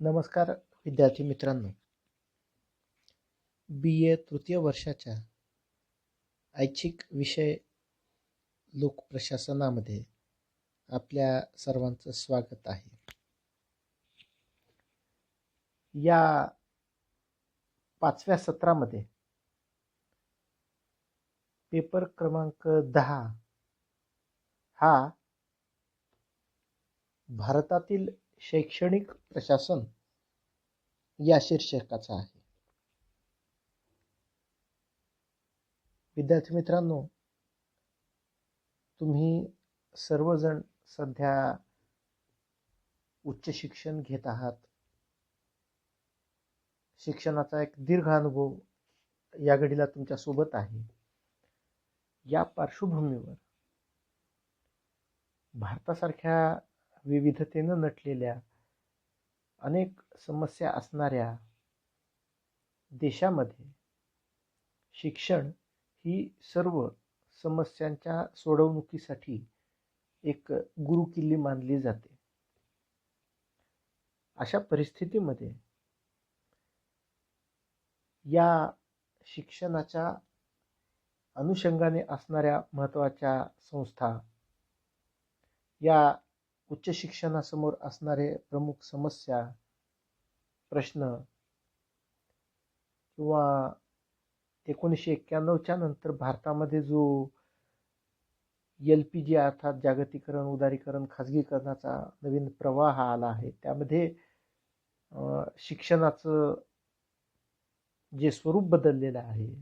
नमस्कार विद्यार्थी मित्रांनो. बी ए तृतीय वर्षाच्या ऐच्छिक विषय लोकप्रशासनामध्ये आपल्या सर्वांचं स्वागत आहे. या पाचव्या सत्रामध्ये पेपर क्रमांक दहा हा भारतातील शैक्षणिक प्रशासन या शीर्षकाचा आहे. विद्यार्थी मित्रांनो तुम्ही सर्वजण सध्या उच्च शिक्षण घेत आहात. शिक्षणाचा एक दीर्घ अनुभव या घडीला तुमच्यासोबत आहे. या पार्श्वभूमीवर भारतासारख्या विविधतेनं नटलेल्या अनेक समस्या असणाऱ्या देशामध्ये शिक्षण ही सर्व समस्यांच्या सोडवणुकीसाठी एक गुरुकिल्ली मानली जाते. अशा परिस्थितीमध्ये या शिक्षणाच्या अनुषंगाने असणाऱ्या महत्त्वाच्या संस्था या उच्च शिक्षणासमोर असणारे प्रमुख समस्या प्रश्न किंवा एकोणीसशे एक्क्याण्णवच्या नंतर भारतामध्ये जो एल पी जी अर्थात जागतिकरण उदारीकरण खाजगीकरणाचा नवीन प्रवाह आला आहे त्यामध्ये शिक्षणाचं जे स्वरूप बदललेलं आहे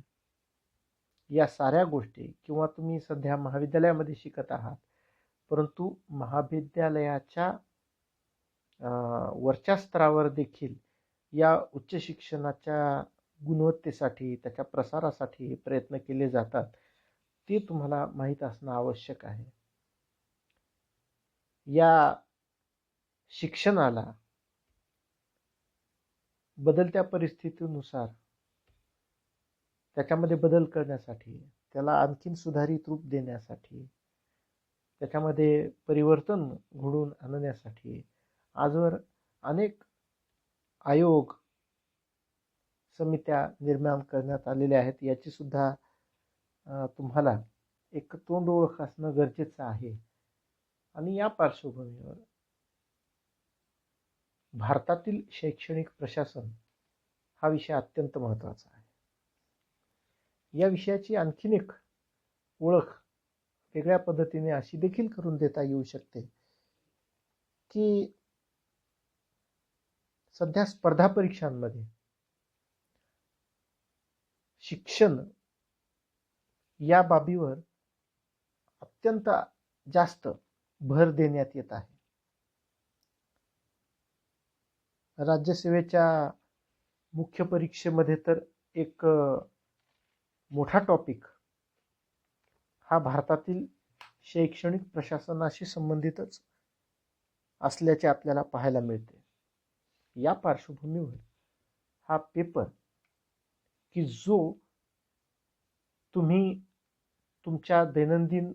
या साऱ्या गोष्टी किंवा तुम्ही सध्या महाविद्यालयामध्ये शिकत आहात परंतु महाविद्यालयाच्या वरच्या स्तरावर देखील या उच्च शिक्षणाच्या गुणवत्तेसाठी त्याच्या प्रसारासाठी प्रयत्न केले जातात ते तुम्हाला माहीत असणं आवश्यक आहे. या शिक्षणाला बदलत्या परिस्थितीनुसार त्याच्यामध्ये बदल करण्यासाठी त्याला आणखीन सुधारित रूप देण्यासाठी त्याच्यामध्ये परिवर्तन घडून आणण्यासाठी आजवर अनेक आयोग समित्या निर्माण करण्यात आलेल्या आहेत. याचीसुद्धा तुम्हाला एक तोंड ओळख असणं गरजेचं आहे. आणि या पार्श्वभूमीवर भारतातील शैक्षणिक प्रशासन हा विषय अत्यंत महत्त्वाचा आहे. या विषयाची आणखीन एक ओळख वेगळ्या पद्धतीने अशी देखील करून देता येऊ शकते. की सध्या स्पर्धा परीक्षांमध्ये शिक्षण या बाबीवर अत्यंत जास्त भर देण्यात येत आहे. राज्यसेवेच्या मुख्य परीक्षेमध्ये तर एक मोठा टॉपिक हा भारतातील शैक्षणिक प्रशासनाशी संबंधितच असल्याचे आपल्याला पाहायला मिळते. या पार्श्वभूमीवर हा पेपर की जो तुम्ही तुमच्या दैनंदिन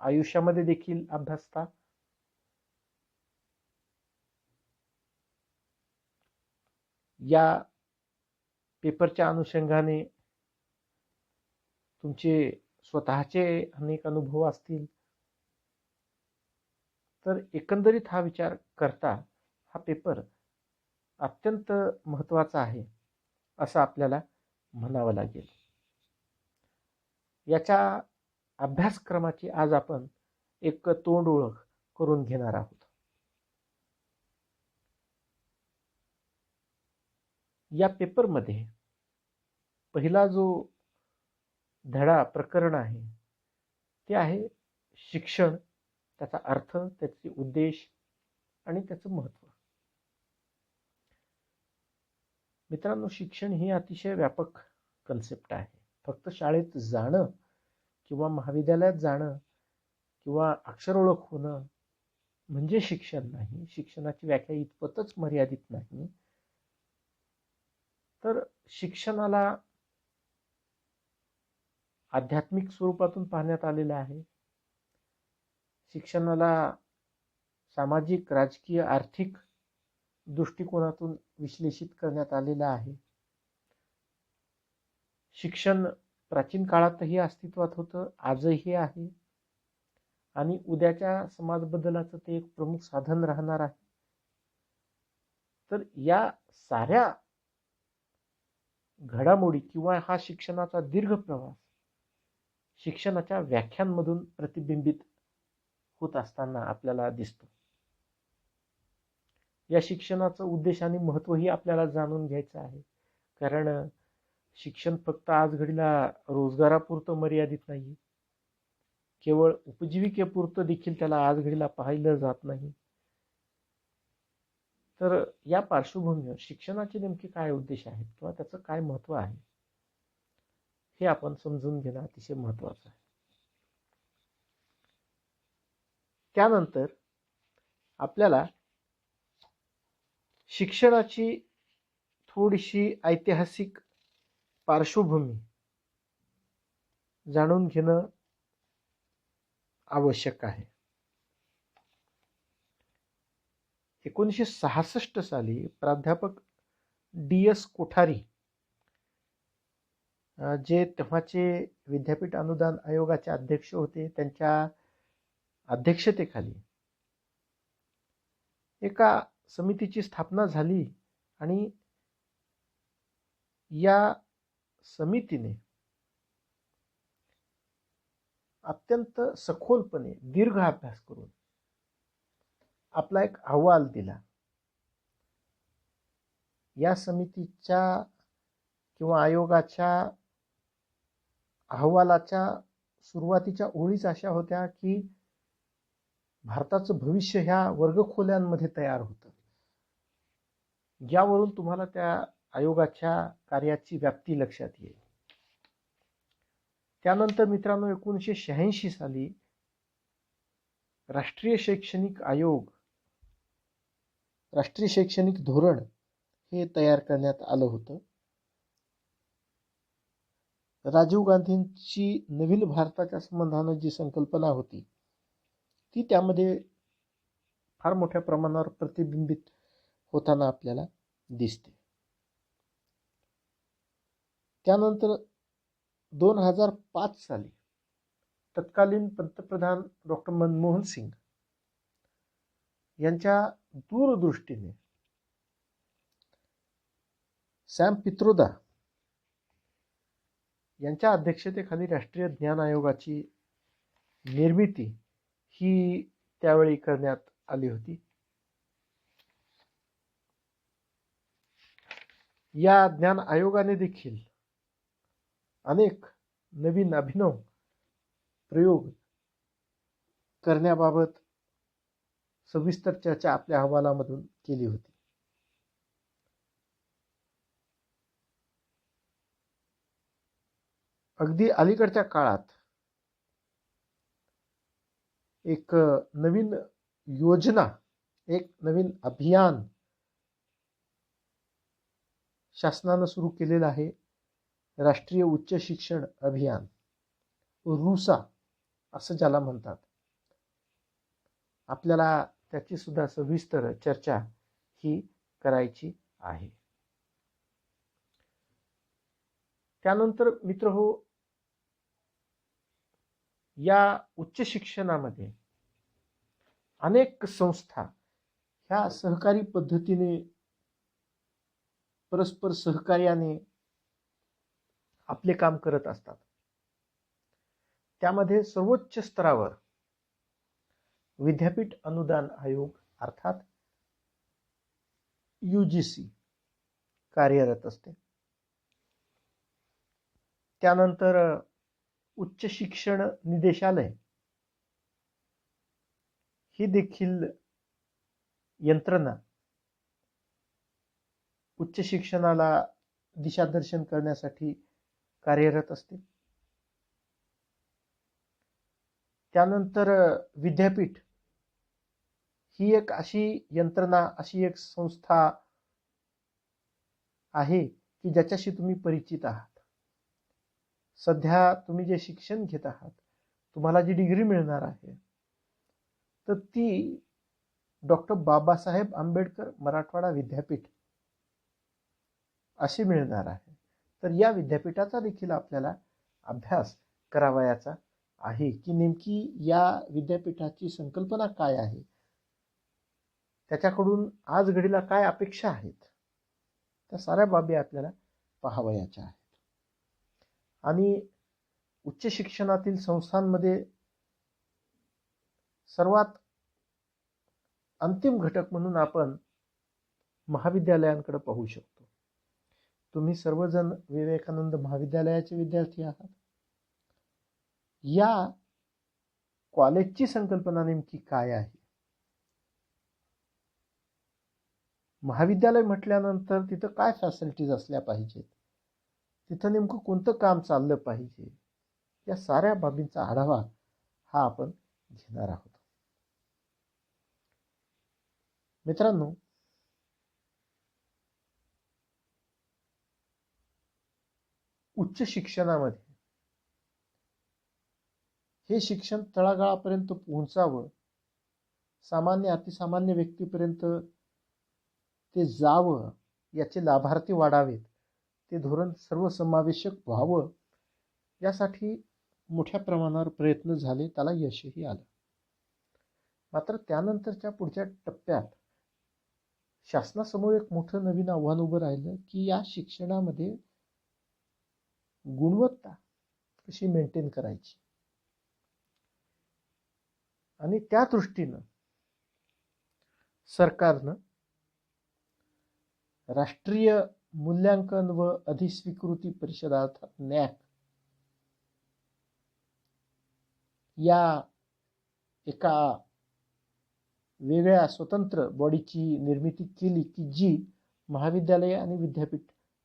आयुष्यामध्ये देखील अभ्यासता या पेपरच्या अनुषंगाने तुमचे स्वतःचे अनेक अनुभव असतील. तर एकंदरीत हा विचार करता हा पेपर अत्यंत महत्त्वाचा आहे असं आपल्याला म्हणावं लागेल. याच्या अभ्यासक्रमाची आज आपण एक तोंड ओळख करून घेणार आहोत. या पेपरमध्ये पहिला जो धडा प्रकरण आहे. ते आहे शिक्षण त्याचा अर्थ त्याचे उद्देश आणि त्याचं महत्त्व. मित्रांनो शिक्षण ही अतिशय व्यापक कन्सेप्ट आहे. फक्त शाळेत जाणं किंवा महाविद्यालयात जाणं किंवा अक्षर ओळख होणं म्हणजे शिक्षण नाही. शिक्षणाची व्याख्या इतपतच मर्यादित नाही. तर शिक्षणाला आध्यात्मिक स्वरूपातून पाहण्यात आलेलं आहे. शिक्षणाला सामाजिक राजकीय आर्थिक दृष्टिकोनातून विश्लेषित करण्यात आलेला आहे. शिक्षण प्राचीन काळातही अस्तित्वात होतं आजही आहे. आणि उद्याच्या समाज बदलाचं ते एक प्रमुख साधन राहणार आहे. तर या साऱ्या घडामोडी किंवा हा शिक्षणाचा दीर्घ प्रवास शिक्षणाच्या व्याख्यांमधून प्रतिबिंबित होत असताना आपल्याला दिसतो. या शिक्षणाचं उद्देश आणि महत्वही आपल्याला जाणून घ्यायचं आहे. कारण शिक्षण फक्त आज घडीला रोजगारापुरतं मर्यादित नाही केवळ उपजीविकेपुरतं देखील त्याला आज घडीला पाहिलं जात नाही. तर या पार्श्वभूमीवर शिक्षणाचे नेमके काय उद्देश आहेत किंवा त्याचं काय महत्त्व आहे? हे आपण समजून घेणं अतिशय महत्वाचं आहे. त्यानंतर आपल्याला शिक्षणाची थोडीशी ऐतिहासिक पार्श्वभूमी जाणून घेणं आवश्यक आहे. एकोणीसशे सहासष्ट साली प्राध्यापक डी एस कोठारी जे तेव्हाचे विद्यापीठ अनुदान आयोगाचे अध्यक्ष होते त्यांच्या अध्यक्षतेखाली एका समितीची स्थापना झाली आणि या समितीने अत्यंत सखोलपणे दीर्घ अभ्यास करून आपला एक अहवाल दिला. या समितीच्या किंवा आयोगाच्या अहवालाच्या सुरुवातीच्या ओळीच अशा होत्या की भारताचं भविष्य ह्या वर्गखोल्यांमध्ये तयार होतं. ज्यावरून तुम्हाला त्या आयोगाच्या कार्याची व्याप्ती लक्षात येईल. त्यानंतर मित्रांनो एकोणीसशे शहाऐंशी साली राष्ट्रीय शैक्षणिक आयोग राष्ट्रीय शैक्षणिक धोरण हे तयार करण्यात आलं होतं. राजीव गांधींची नवीन भारताच्या संबंधानं जी संकल्पना होती ती त्यामध्ये फार मोठ्या प्रमाणावर प्रतिबिंबित होताना आपल्याला दिसते. त्यानंतर दोन हजार पाच साली तत्कालीन पंतप्रधान डॉक्टर मनमोहन सिंग यांच्या दूरदृष्टीने सॅम पित्रोदा यांच्या अध्यक्षतेखाली राष्ट्रीय ज्ञान आयोगाची निर्मिती ही त्यावेळी करण्यात आली होती. या ज्ञान आयोगाने देखील अनेक नवीन अभिनव प्रयोग करण्याबाबत सविस्तर चर्चा आपल्या अहवालामधून केली होती. अगदी अलीकडच्या काळात एक नवीन योजना एक नवीन अभियान शासनानं सुरू केलेलं आहे. राष्ट्रीय उच्च शिक्षण अभियान रुसा असं ज्याला म्हणतात. आपल्याला त्याची सुद्धा सविस्तर चर्चा ही करायची आहे. त्यानंतर मित्र हो या उच्च शिक्षणामध्ये अनेक संस्था ह्या सहकारी पद्धतीने परस्पर सहकार्याने आपले काम करत असतात. त्यामध्ये सर्वोच्च स्तरावर विद्यापीठ अनुदान आयोग अर्थात सी कार्यरत असते. त्यानंतर उच्च शिक्षण निदेशालय. ही देखील यंत्रणा उच्च शिक्षणाला दिशादर्शन करण्यासाठी कार्यरत असते. त्यानंतर विद्यापीठ ही एक अशी यंत्रणा अशी एक संस्था आहे की ज्याच्याशी तुम्ही परिचित आहात. सध्या तुम्ही जे शिक्षण घेत आहात तुम्हाला जी डिग्री मिळणार आहे तर ती डॉक्टर बाबासाहेब आंबेडकर मराठवाडा विद्यापीठ अशी मिळणार आहे. तर या विद्यापीठाचा देखील आपल्याला अभ्यास करावयाचा आहे की नेमकी या विद्यापीठाची संकल्पना काय आहे? त्याच्याकडून आज घडीला काय अपेक्षा आहेत? त्या साऱ्या बाबी आपल्याला पाहावयाच्या आहेत. आणि उच्च शिक्षणातील संस्थांमध्ये सर्वात अंतिम घटक म्हणून आपण महाविद्यालयांकडे पाहू शकतो. तुम्ही सर्वजण विवेकानंद महाविद्यालयाचे विद्यार्थी आहात. या कॉलेजची संकल्पना नेमकी काय आहे? महाविद्यालय म्हटल्यानंतर तिथं काय फॅसिलिटीज असल्या पाहिजेत? तिथं नेमकं कोणतं काम चाललं पाहिजे? या साऱ्या बाबींचा आढावा हा आपण घेणार आहोत. मित्रांनो उच्च शिक्षणामध्ये हे शिक्षण तळागाळापर्यंत पोहोचावं सामान्य अतिसामान्य व्यक्तीपर्यंत ते जावं याचे लाभार्थी वाढावेत. ते धोरण सर्वसमावेशक व्हावं यासाठी मोठ्या प्रमाणावर प्रयत्न झाले त्याला यशही आलं. मात्र त्यानंतरच्या पुढच्या टप्प्यात शासनासमोर एक मोठं नवीन आव्हान उभं राहिलं की या शिक्षणामध्ये गुणवत्ता कशी मेंटेन करायची? आणि त्या दृष्टीनं सरकारनं राष्ट्रीय मूल्यांकन व अधिस्वीकृती परिषद अर्थात नॅक या एका वेगळ्या स्वतंत्र बॉडीची निर्मिती केली की जी महाविद्यालय आणि विद्यापीठ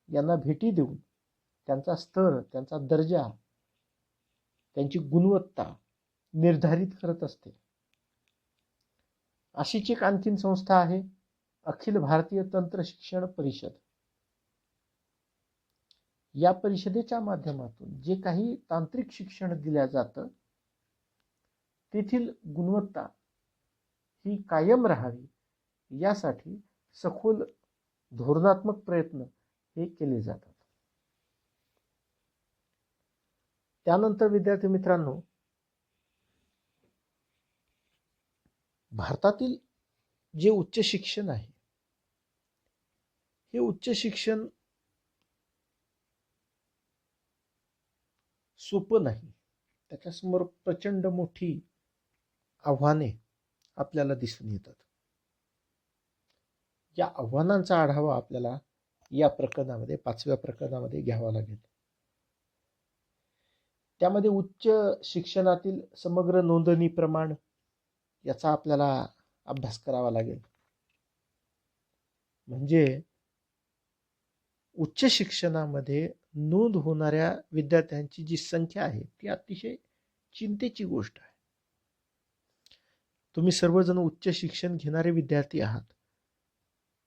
यांना भेटी देऊन त्यांचा स्तर त्यांचा दर्जा त्यांची गुणवत्ता निर्धारित करत असते. अशीच एक आणखीन संस्था आहे अखिल भारतीय तंत्र शिक्षण परिषद. या परिषदेच्या माध्यमातून जे काही तांत्रिक शिक्षण दिल्या जातं तेथील गुणवत्ता ही कायम राहावी यासाठी सखोल धोरणात्मक प्रयत्न हे केले जातात. त्यानंतर विद्यार्थी मित्रांनो भारतातील जे उच्च शिक्षण आहे हे उच्च शिक्षण सोपं नाही. त्याच्यासमोर प्रचंड मोठी आव्हाने आपल्याला दिसून येतात. या आव्हानांचा आढावा आपल्याला या प्रकरणामध्ये पाचव्या प्रकरणामध्ये घ्यावा लागेल. त्यामध्ये उच्च शिक्षणातील समग्र नोंदणी प्रमाण याचा आपल्याला अभ्यास करावा लागेल. म्हणजे उच्च शिक्षणामध्ये नोंद होणाऱ्या विद्यार्थ्यांची जी संख्या आहे ती अतिशय चिंतेची गोष्ट आहे. तुम्ही सर्वजण उच्च शिक्षण घेणारे विद्यार्थी आहात.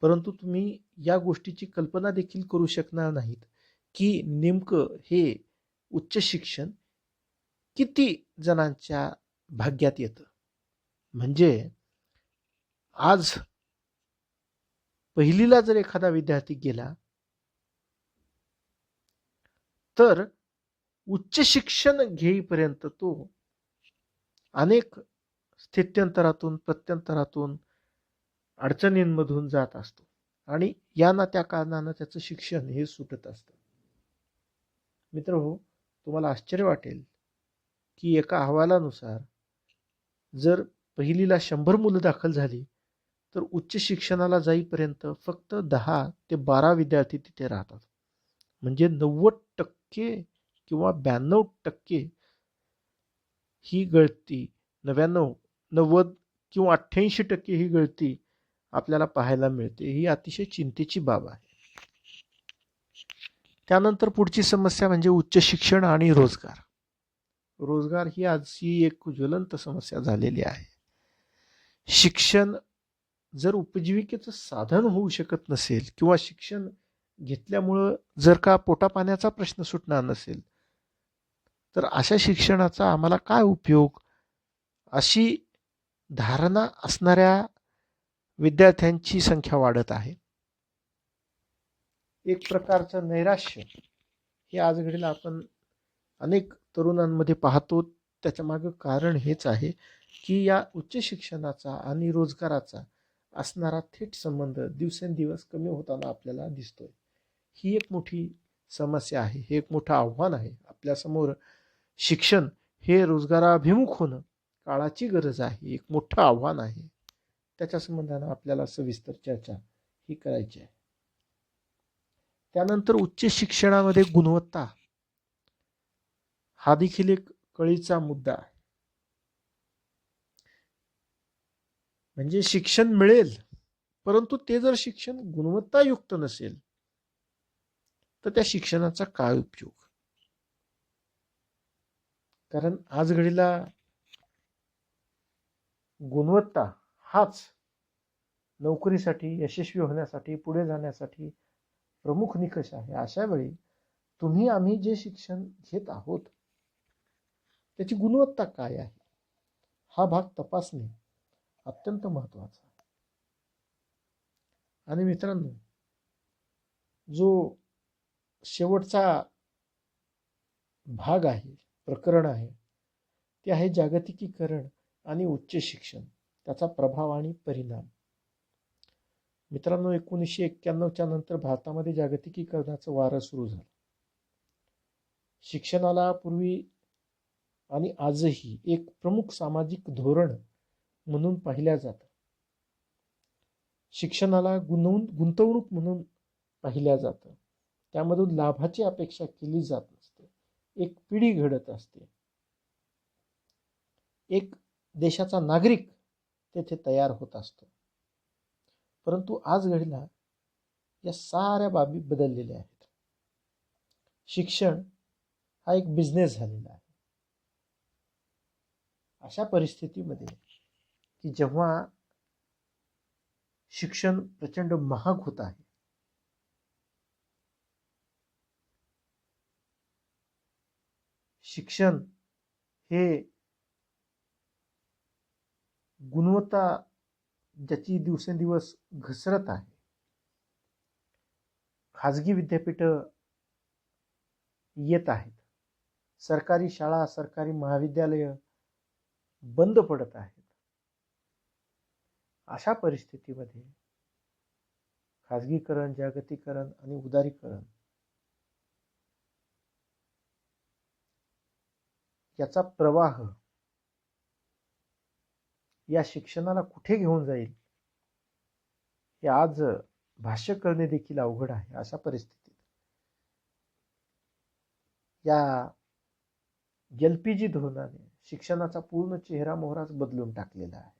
परंतु तुम्ही या गोष्टीची कल्पना देखील करू शकणार नाहीत की नेमकं हे उच्च शिक्षण किती जणांच्या भाग्यात येतं. म्हणजे आज पहिलीला जर एखादा विद्यार्थी गेला तर उच्च शिक्षण घेईपर्यंत तो अनेक स्थित्यंतरातून प्रत्यंतरातून अडचणींमधून जात असतो. आणि या ना त्या कारणानं त्याचं शिक्षण हे सुटत असतं. मित्र हो तुम्हाला आश्चर्य वाटेल की एका अहवालानुसार जर पहिलीला शंभर मुलं दाखल झाली तर उच्च शिक्षणाला जाईपर्यंत फक्त दहा ते बारा विद्यार्थी तिथे राहतात. म्हणजे नव्वद टक्के किंवा ब्याण्णव टक्के ही गळती नव्याण्णव नव्वद किंवा अठ्ठ्याऐंशी टक्के ही गळती आपल्याला पाहायला मिळते. ही अतिशय चिंतेची बाब आहे. त्यानंतर पुढची समस्या म्हणजे उच्च शिक्षण आणि रोजगार. रोजगार ही आजची एक ज्वलंत समस्या झालेली आहे. शिक्षण जर उपजीविकेचं साधन होऊ शकत नसेल किंवा शिक्षण घेतल्यामुळं जर का पोटापाण्याचा प्रश्न सुटणार नसेल तर अशा शिक्षणाचा आम्हाला काय उपयोग? अशी धारणा असणाऱ्या विद्यार्थ्यांची संख्या वाढत आहे. एक प्रकारचं नैराश्य हे आज घडीला आपण अनेक तरुणांमध्ये पाहतो. त्याच्यामागं कारण हेच आहे की या उच्च शिक्षणाचा आणि रोजगाराचा असणारा थेट संबंध दिवसेंदिवस कमी होताना आपल्याला दिसतोय. ही एक मोठी समस्या आहे हे एक मोठं आव्हान आहे. आपल्यासमोर शिक्षण हे रोजगाराभिमुख होणं काळाची गरज आहे एक मोठं आव्हान आहे. त्याच्या संबंधानं आपल्याला सविस्तर चर्चा ही करायची आहे. त्यानंतर उच्च शिक्षणामध्ये गुणवत्ता हा देखील एक कळीचा मुद्दा आहे. म्हणजे शिक्षण मिळेल परंतु ते जर शिक्षण गुणवत्तायुक्त नसेल तर त्या शिक्षणाचा काय उपयोग? कारण आज घडीला गुणवत्ता हाच नोकरीसाठी यशस्वी होण्यासाठी पुढे जाण्यासाठी प्रमुख निकष आहे. अशा वेळी तुम्ही आम्ही जे शिक्षण घेत आहोत त्याची गुणवत्ता काय आहे? हा भाग तपासणे अत्यंत महत्त्वाचा आणि मित्रांनो जो शेवटचा भाग आहे प्रकरण आहे. ते आहे जागतिकीकरण आणि उच्च शिक्षण. त्याचा प्रभाव आणि परिणाम. मित्रांनो एकोणीसशे एक्क्याण्णवच्या नंतर भारतामध्ये जागतिकीकरणाचं वारं सुरू झालं. शिक्षणाला पूर्वी आणि आजही एक प्रमुख सामाजिक धोरण म्हणून पाहिल्या जातं शिक्षणाला गुंतवणूक म्हणून पाहिल्या जातं. त्यामधून लाभाची अपेक्षा केली जात नसते. एक पिढी घडत असते. एक देशाचा नागरिक तेथे तयार होत असतो. परंतु आज घडीला या साऱ्या बाबी बदललेल्या आहेत. शिक्षण हा एक बिझनेस झालेला आहे. अशा परिस्थितीमध्ये की जेव्हा शिक्षण प्रचंड महाग होत आहे शिक्षण हे गुणवत्ता ज्याची दिवसेंदिवस घसरत आहे. खाजगी विद्यापीठं येत आहेत. सरकारी शाळा सरकारी महाविद्यालय बंद पडत आहेत. अशा परिस्थितीमध्ये खाजगीकरण जागतिकरण आणि उदारीकरण याचा प्रवाह या शिक्षणाला कुठे घेऊन जाईल? हे आज भाष्य करणे देखील अवघड आहे अशा परिस्थितीत. या एल पी जी धोरणाने शिक्षणाचा पूर्ण चेहरा मोहराच बदलून टाकलेला आहे.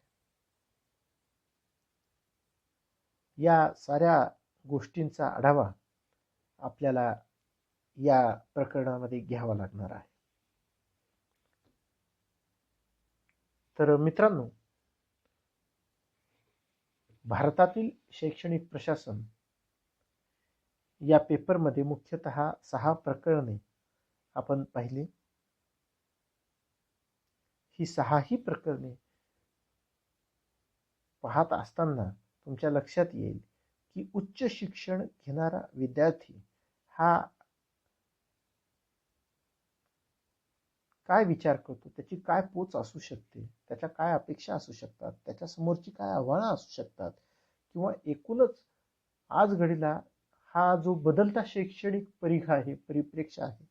या साऱ्या गोष्टींचा आढावा आपल्याला या प्रकरणामध्ये घ्यावा लागणार आहे. तर मित्रांनो भारतातील शैक्षणिक प्रशासन या पेपरमध्ये मुख्यतः सहा प्रकरणे आपण पाहिली. ही सहाही प्रकरणे पाहत असताना तुमच्या लक्षात येईल की उच्च शिक्षण घेणारा विद्यार्थी हा काय विचार करतो त्याची काय पोच असू शकते त्याच्या काय अपेक्षा असू शकतात त्याच्या समोरची काय आव्हानं असू शकतात किंवा एकूणच आज घडीला हा जो बदलता शैक्षणिक परिघ आहे परिप्रेक्ष आहे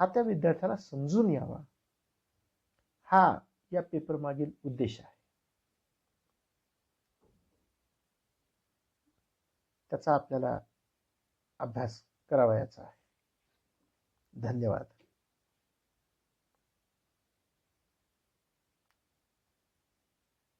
हा त्या विद्यार्थ्याला समजून यावा. हा या पेपर मागील उद्देश आहे. त्याचा आपल्याला अभ्यास करावयाचा आहे. धन्यवाद.